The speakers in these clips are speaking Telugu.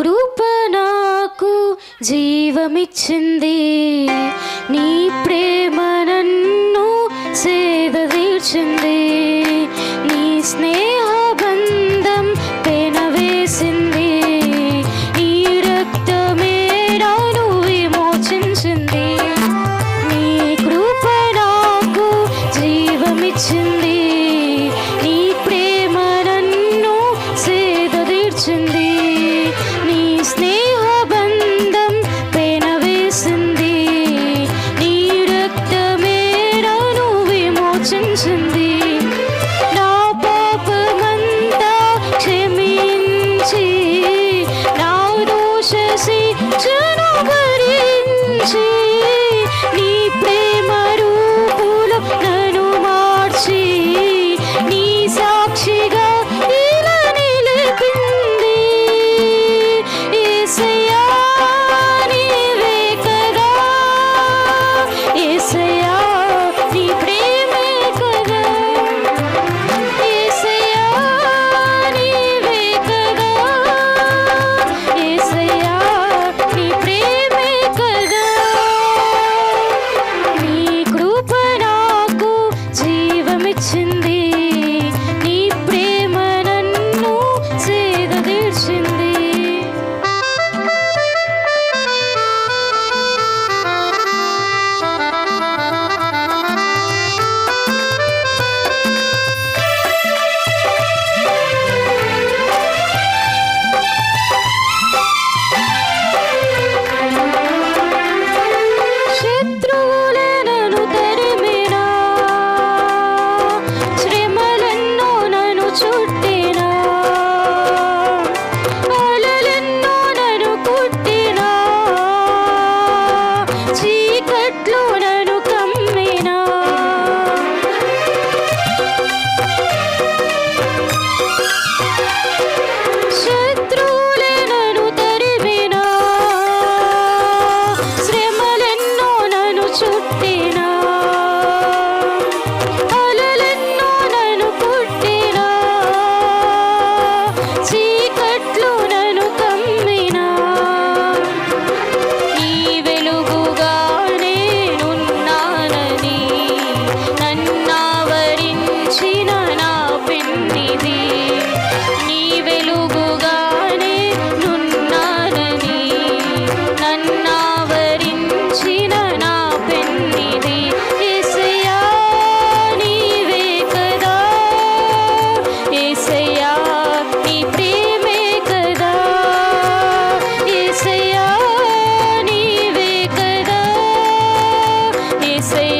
కృప నాకు జీవమిచ్చింది. నీ ప్రే say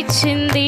కనిపించింది